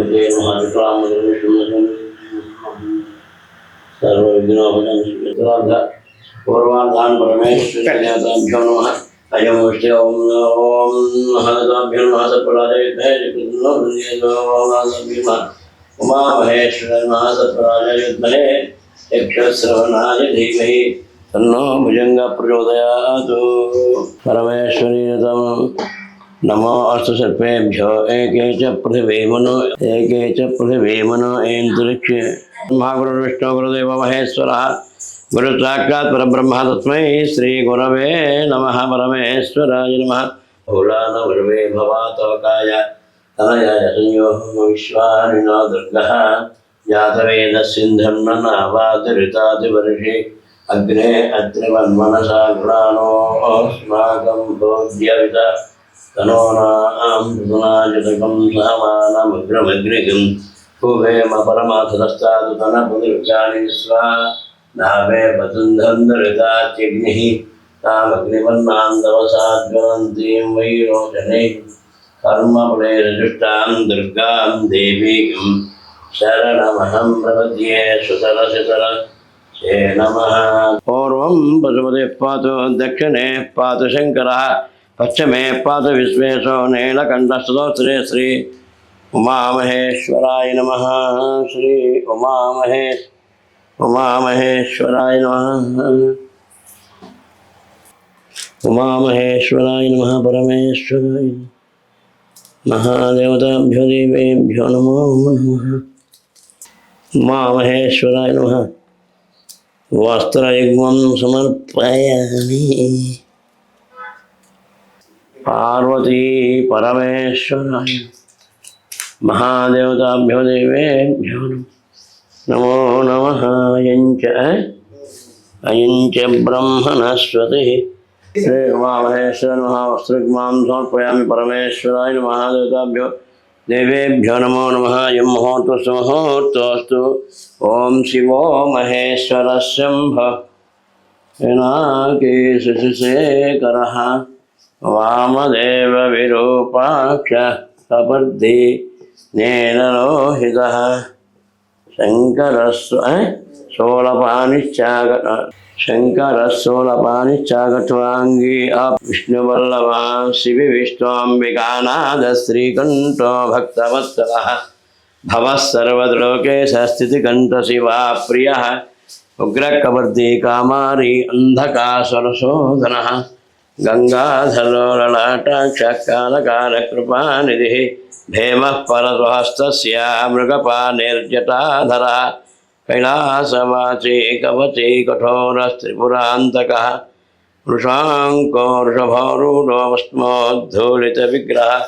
महादेवते नमः विक्रामगुरुविष्णुमहं सर्वविघ्नोपशान्तिः पूर्वान्धान् परमेश्वरदेवताभ्यो नमः अयं विष्णु ॐ ॐ प्रचोदयातु परमेश्वरी नमो अस्तु सर्पेभ्यो, एके च पृथिवी मनो, एके च पृथिवी मनो एन्तरिक्षे महागुरुर्विष्णु गुरुदेव महेश्वरः गुरुसाक्षात् परब्रह्म तस्मै श्रीगुरवे नमः परमेश्वराय नमः। भूलानगुरवे भवातोकाय, तनयाय संयोहो विश्वानिनो दुर्गः जातवेदसिन्धर्मनावातिरितातिवर्षे अग्ने अत्रिवन्मनसा गृणानोऽस्माकं भोज्यवित तनोनां सुनाजतकं सहमानमग्रमग्निकं कुभेम परमाथदस्तादु तनपुनिर्जानि स्वा नावे वसुन्धन्दरितात्यग्निः तामग्निवर्णान्दवसाद्वन्तीं वैरोचने कर्मफले रजुष्टां दुर्गां देवीं शरणमहं प्रपद्ये सुतरसितर ते नमः पूर्वं पशुपतिः पातु दक्षिणे पातु शङ्करः पश्चिमे पातु विश्वेशो नीलकण्ठस्तोत्रे श्री उमामहेश्वराय नमः। श्री उमामहेश उमामहेश्वराय नमः। उमामहेश्वराय नमः, परमेश्वराय महादेवताभ्यो देवेभ्यो नमो नमः। उमामहेश्वराय नमः। वस्त्रयुग्मं समर्पयामि। पार्वती परमेश्वराय। महादेवताभ्यो देवेभ्यो नमो नमः। अयञ्च अयञ्च ब्रह्मणस्वतिः श्रीमामहेश्वर महावस्त्रग्मां समर्पयामि परमेश्वराय महादेवताभ्यो देवेभ्यो नमो नमः। यं मुहूर्तस्तु मुहूर्तोऽस्तु ॐ शिवो महेश्वरः వామదేవ విరూపాక్ష సపర్ధి నేనలోహిత శంకర సోలపాని శంకరశూలపానిశ్చాగత్వాంగీ ఆ విష్ణువల్లవా శివి విశ్వాంబికానాథ శ్రీకంఠో భక్తవత్సవ భవస్సర్వలోకే సస్థితికంఠ శివా ప్రియ ఉగ్రకబర్ది కామారి అంధకాసరసోదన ललाटाक्षकालकालकृपानिधिः भेमः परस्वहस्तस्य मृगपानिर्जटाधरः कैलासवासी कवची कठोरस्त्रिपुरान्तकः वृषाङ्को वृषभारूढोऽस्मोद्धूलितविग्रहः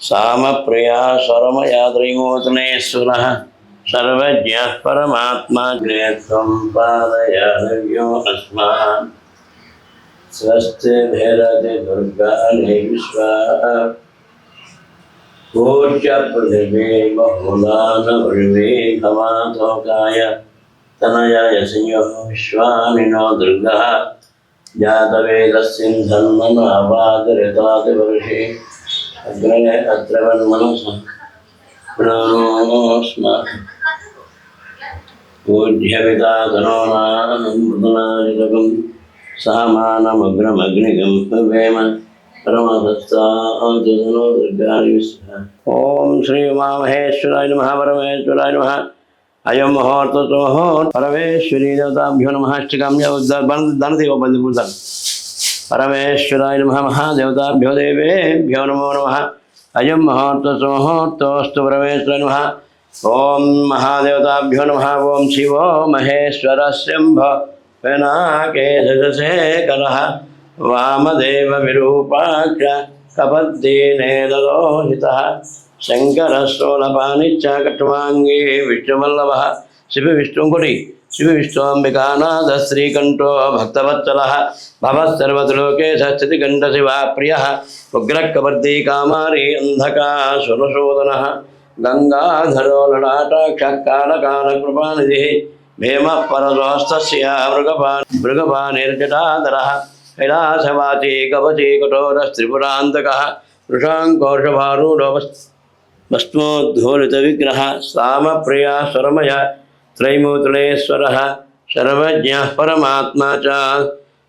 सामप्रिया स्वरमया त्रैमूर्तनेश्वरः सर्वज्ञः परमात्मा ज्ञेत्वं पादयानव्यो अस्मान् स्वस्तिभिरति दुर्गाणि विश्वा पूज्य पृथिवी बहुलानवृवे भवातोकाय तनयाय संयो विश्वामिनो दुर्गः जातवेदस्सिन्धन्मनावादरितादिवर्षे अग्रणे अत्र वन्मनसः प्रणोस्माकम् पूज्यपिता तनोनामृतनाजितकं सामानमग्रमग्निगं भवेम विस्मः ॐ श्री उमामहेश्वराय नमः, परमेश्वराय नमः। अयं मुहूर्तमुहूर्त परमेश्वरी देवताभ्यो नमः अष्टकाम्य परमेश्वराय नमः, महादेवताभ्यो, देवेभ्यो नमो नमः। अयं मुहूर्तमुहूर्तोऽस्तु परमेश्वराय नमः। ॐ महादेवताभ्यो नमः, ॐ शिवो పినాకేశేఖర వామదేవ విరూపాక్ష కపద్దీనేదరోహిత శంకర స్థూలపానిత్య కట్వాంగే విష్ణువల్లభ శివ విష్ణుకుడి శివి విష్ణుంబికానాథ శ్రీకంఠో భక్తవత్సల భవత్సర్వలోకేశస్థితికంఠ శివ ప్రియ ఉగ్రకబర్దీ కామారి అంధకా సురశోదన గంగాధరో లడాటాక్ష కాళకాల కృపానిధి भीमः परस्वस्तस्य मृगपा मृगपानिर्जटाधरः कैलासवाची कवची कठोरस्त्रिपुरान्तकः वृषाङ्कोषभारूढवस् भस्मोद्धूलितविग्रह सामप्रिया स्वरमय त्रैमूर्तिलेश्वरः। सर्वज्ञः परमात्मा च।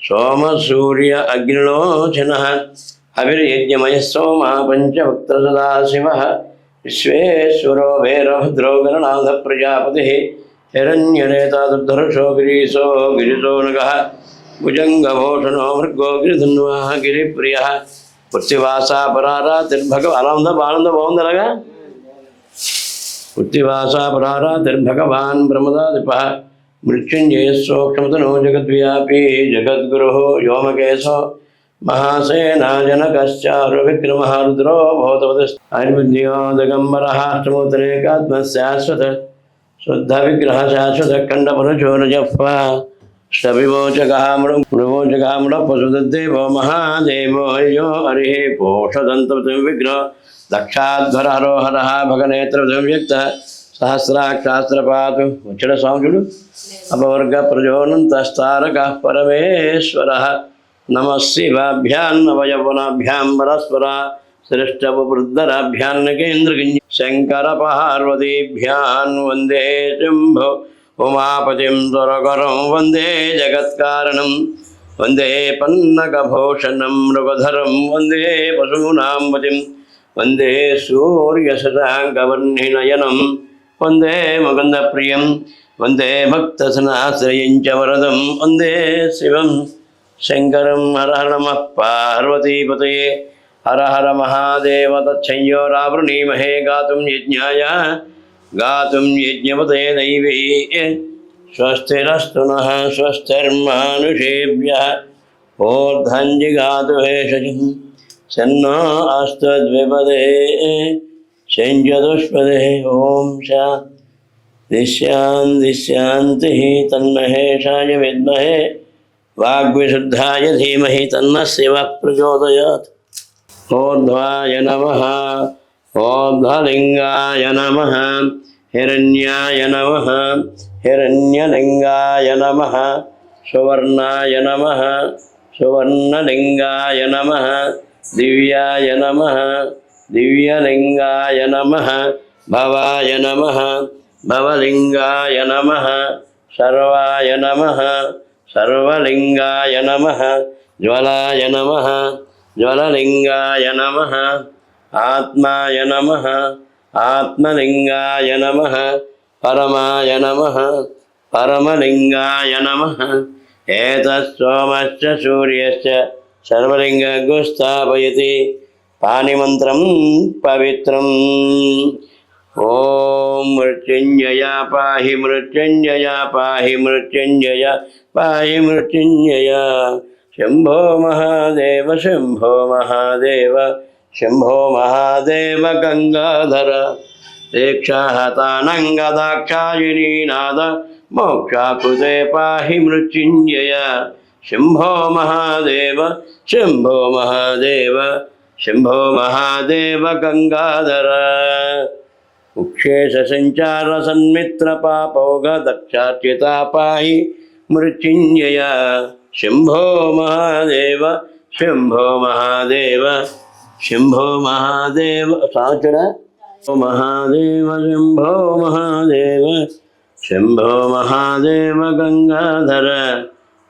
सोमसूर्य अग्निलोचनः। अभिर्यज्ञमयः सोमः पञ्चभक्तसदाशिवः। विश्वेश्वरो भैरभद्रो गणनाथः हिरण्यनेतादुद्धर्षो गिरीशो गिरीशो नग भुजंगभूषण मृगो गिरीधन्व गिरी प्रिय पृथ्वीवासा परारा परारातिर्भगव आनंद आनन्दं भवन्तलग पृथ्वीवासा परारा तिर्भगवान् परारातिर्भगवान् ब्रह्मदादिपः। मृत्युञ्जयस्सोक्षमतनो जगद्व्यापी महासेना व्योमकेशो। विक्रम रुद्रो भवतपति आयुर्वेद दिगंबर आयुर्विद्योदगम्बरः अष्टमोत्तरेकात्मस्याश्वत। శుద్ధ విగ్రహ శాశ్వత ఖండపురచోరజప్ప శవివోచకామృ మృగోచకామృ పశుదేవో మహాదేవో అయ్యో హరి పోషదంతృతం విగ్రహ దక్షాధ్వర హరోహర భగనేత్ర సంయుక్త సహస్రాక్షాస్త్రపాతు వచ్చిన స్వాముడు అపవర్గ ప్రజోనంతస్తారక పరమేశ్వర నమ శివాభ్యాన్నవయవనాభ్యాం పరస్పర शिवाभ्यान्नवयवनाभ्यां परस्परा श्रेष्ठवृद्धराभ्यान्नकेन्द्रगिञ्ज शङ्करपार्वतीभ्यान् वन्दे शम्भो उमापतिं सुरकरं वन्दे जगत्कारणं वन्दे पन्नकभूषणं मृगधरं वन्दे पशूनां पतिं वन्दे सूर्यशशाङ्कवर्णिनयनं वन्दे मुकुन्दप्रियं वन्दे भक्तसनाश्रयं च वरदं वन्दे शिवं शङ्करं हर हर नमः पार्वतीपतये हर हर महादेव तच्छय्योरावृणीमहे गातुं यज्ञाय, गातुं यज्ञपते दैवे स्वस्तिरस्तु नः स्वस्तिर्मानुषेभ्यः। ऊर्ध्वञ्जिगातु भेषजं सन्नो अस्तद्विपदे, शञ्जदुष्पदे ॐ शा दिश्यान् दिश्यान्तिः तन्महेशाय विद्महे वाग्विशुद्धाय धीमहि तन्नः शिवः प्रचोदयात्। ऊर्ध्वाय नमः ऊर्ध्वलिङ्गाय नमः हिरण्याय नमः हिरण्यलिङ्गाय नमः सुवर्णाय नमः सुवर्णलिङ्गाय नमः दिव्याय नमः दिव्यलिङ्गाय नमः भवाय नमः भवलिङ्गाय नमः सर्वाय नमः सर्वलिङ्गाय नमः ज्वलाय नमः జ్వలలింగాయ నమ ఆత్మాయ నమ ఆత్మలింగాయ నమ పరమాయ నమ పరమలింగాయ నమ ఏతోమశ్చ సూర్యశ్చ సర్వలింగగు స్థాపయతి పాణిమంత్రం పవిత్రం ఓం మృత్యుంజయా పాహి మృత్యుంజయా పాహి మృత్యుంజయ పాహి మృత్యుంజయ शम्भो महादेव शम्भो महादेव शम्भो महादेव गंगाधर। गङ्गाधर दीक्षाहतानङ्गदाक्षायिनीनाद मोक्षाकृते पाहि मृत्युञ्जय शम्भो महादेव शम्भो महादेव शम्भो महादेव गङ्गाधर उक्षेशसञ्चारसन्मित्रपापौगदक्षाच्युता पाहि मृत्युञ्जय శంభో మహాదేవ శంభో మహాదేవ శంభో మహాదేవ సాచడ మహాదేవ శంభో మహాదేవ శంభో మహాదేవ గంగాధర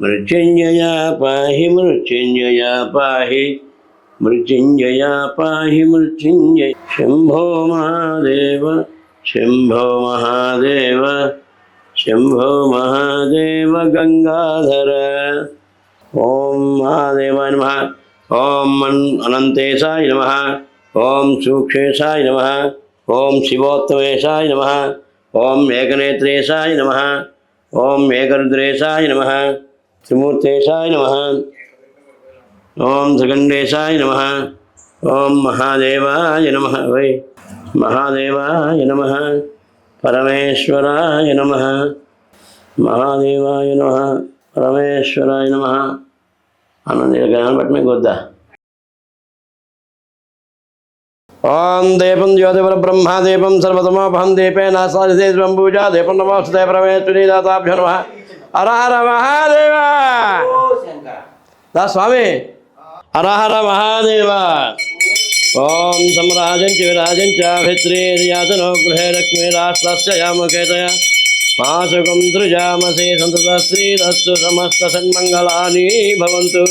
మృత్యుంజయా పాహి మృత్యుంజయా పాహి మృత్యుంజయా పాహి మృత్యుంజయ శంభో మహాదేవ శంభో మహాదేవ శంభో మహాదేవ గంగాధర ఓం మహాదేవాయ నమ ఓం మన్ అనంతేశాయ నమ ఓం సూక్షేశాయ నమ ఓం శివోత్తమేశాయ నమ ఓం ఏకనేత్రేశాయ నమ ఓం ఏకరుద్రేశాయ నమ త్రిమూర్తేశాయ నమ ఓం సుగండేశాయ నమ ఓం మహాదేవాయ నమ వై మహాదేవాయ నమ పరమేశ్వరాయ నమ. మహాదేవాయ నమ. పరమేశ్వరాయ నమ. అన్నది గణాన్ని బట్టి మీకు వద్దా? ఓం దీపం జ్యోతిపర బ్రహ్మ దీపం సర్వతమోపహం దీపే నాసాది పూజా దీపం నమోస్తే పరమేశ్వరి దాతాభ్యో నమ. హరహర మహాదేవ! దా స్వామి. హరహర మహాదేవ! ॐ सम्राजं च विराजं च भित्रीर्यातनो गृहे लक्ष्मीराष्ट्रस्य यामकेतया मासुकं दृजामसे सन्ततश्रीरस्तु समस्तसन्मङ्गलानि भवन्तु।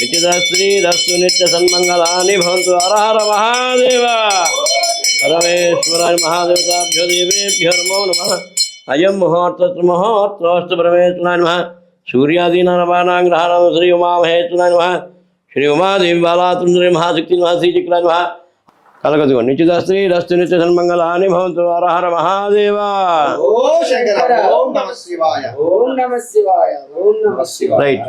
नित्यश्रीरस्तु नित्यसन्मङ्गलानि भवन्तु। हर महादेव! परमेश्वराय महादेवताभ्यो देवेभ्यो नमो नमः। अयं मुहूर्तस्तु मुहूर्तोऽस्तु परमेश्वराय नमः। सूर्यादीनां नवानां ग्रहाणां श्री उमामहेश्वराय नमः। శ్రీ ఉమాదేవి బాలాతుంద్రి మహాశక్తి మహాశ్రీచక్ర కలగదుగో నిత్యద స్త్రీ రస్తు నిత్య సన్మంగళాని భవంతు హర హర మహాదేవ. ఓ శంకర ఓం నమ శివాయ. ఓం నమ శివాయ ఓం నమ శివాయ. రైట్